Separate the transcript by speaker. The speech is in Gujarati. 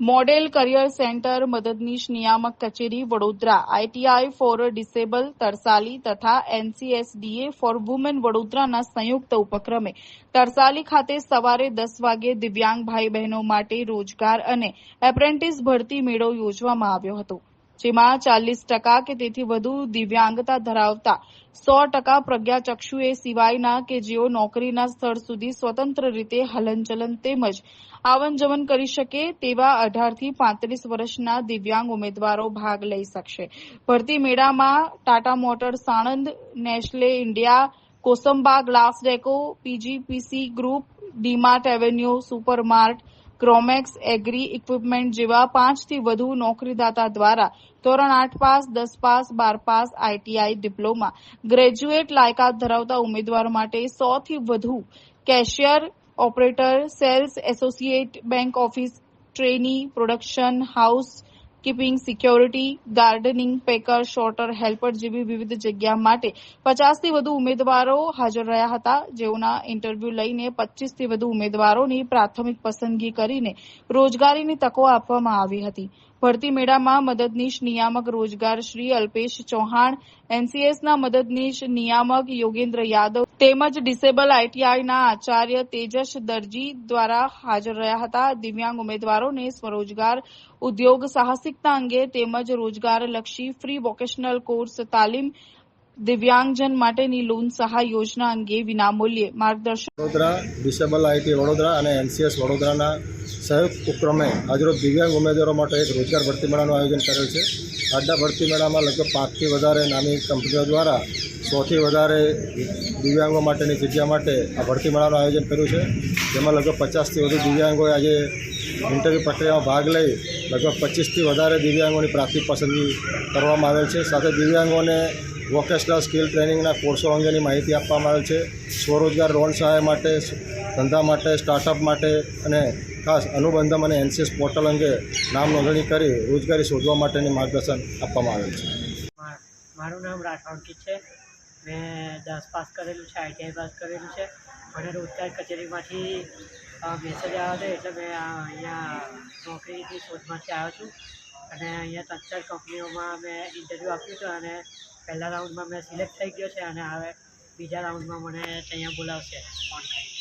Speaker 1: મોડેલ કરિયર સેન્ટર મદદનીશ નિયામક કચેરી Vadodara ITI for disable Tarsali તથા એનસીએસડીએ ફોર વુમેન વડોદરાના સંયુક્ત ઉપક્રમે. તરસાલી ખાતે સવારે દસ વાગે દિવ્યાંગ ભાઈ બહેનો માટે રોજગાર અને એપ્રેન્ટિસ ભરતી મેળો યોજવામાં આવ્યો હતો. જેમાં ચાલીસ ટકા કે તેથી વધુ દિવ્યાંગતા ધરાવતા, સો ટકા પ્રજ્ઞાચક્ષુએ સિવાયના કે જેઓ નોકરીના સ્થળ સુધી સ્વતંત્ર રીતે હલનચલન તેમજ આવન જવન કરી શકે તેવા અઢારથી પાંત્રીસ વર્ષના દિવ્યાંગ ઉમેદવારો ભાગ લઈ શકશે. ભરતી મેળામાં Tata motors, Sanand, Nestle India, Kosamba glass deco PGPC group, DMart avenue, supermart ક્રોમેક્સ agri equipment જેવા પાંચથી વધુ નોકરીદાતા દ્વારા ધોરણ આઠ પાસ, દસ પાસ, બાર પાસ આઈટીઆઈ ડિપ્લોમા ગ્રેજ્યુએટ લાયકાત ધરાવતા ઉમેદવારો માટે સોથી વધુ cashier operator, sales associate, bank office, trainee, production housekeeping security gardening packer sorter helper જેવી વિવિધ જગ્યા માટે પચાસથી વધુ ઉમેદવારો હાજર રહ્યા હતા. જેઓના ઇન્ટરવ્યૂ લઈને પચીસથી વધુ ઉમેદવારોની પ્રાથમિક પસંદગી કરીને રોજગારીની તકો આપવામાં આવી હતી. ભરતી મેળામાં મદદનીશ નિયામક રોજગાર શ્રી અલ્પેશ ચૌહાણ, એનસીએસના મદદનીશ નિયામક યોગેન્દ્ર યાદવ તેમજ ડિસેબલ આઈટીઆઈના આચાર્ય તેજસ દરજી દ્વારા હાજર રહ્યા હતા. દિવ્યાંગ ઉમેદવારોને સ્વરોજગાર, ઉદ્યોગ સાહસિકતા અંગે તેમજ રોજગારલક્ષી ફ્રી વોકેશનલ કોર્સ તાલીમ, દિવ્યાંગજન માટેની લોન સહાય યોજના અંગે વિનામૂલ્યે માર્ગદર્શન
Speaker 2: વડોદરા, ડિસેબલ આઈટી વડોદરા અને એનસીએસ વડોદરાના સંયુક્ત ઉપક્રમે આજરોજ દિવ્યાંગ ઉમેદવારો માટે એક રોજગાર ભરતી મેળાનું આયોજન કરેલ છે. આજના ભરતી મેળામાં લગભગ પાંચથી વધારે નાની કંપનીઓ દ્વારા સોથી વધારે દિવ્યાંગો માટેની જગ્યા માટે આ ભરતી મેળાનું આયોજન કર્યું છે. જેમાં લગભગ પચાસથી વધુ દિવ્યાંગોએ આજે ઇન્ટરવ્યૂ પ્રક્રિયામાં ભાગ લઈ લગભગ પચીસથી વધારે દિવ્યાંગોની પ્રાથમિક પસંદગી કરવામાં આવેલ છે. સાથે દિવ્યાંગોને વોકેશનલ સ્કિલ ટ્રેનિંગના કોર્સો અંગેની માહિતી આપવામાં આવેલ છે. સ્વરોજગાર લોન સહાય માટે, ધંધા માટે સ્ટાર્ટઅપ માટે અને ખાસ અનુબંધમ અને એનસીએસ પોર્ટલ અંગે નામ નોંધણી કરી રોજગારી શોધવા માટેની માર્ગદર્શન આપવામાં આવેલ છે.
Speaker 3: મારું નામ રાઠોડકી છે. મેં દસ પાસ કરેલું છે, આઈટીઆઈ પાસ કરેલું છે. મને રોજગાર કચેરીમાંથી મેસેજ આવ્યો હતો એટલે મેં અહીંયા નોકરીની શોધમાંથી આવ્યો છું. અને અહીંયા ત્રણ ચાર કંપનીઓમાં મેં ઇન્ટરવ્યૂ આપ્યું હતું અને પહેલા રાઉન્ડમાં મેં સિલેક્ટ થઈ ગયો છે અને હવે બીજા રાઉન્ડમાં મને ત્યાં બોલાવશે. ફોન કરી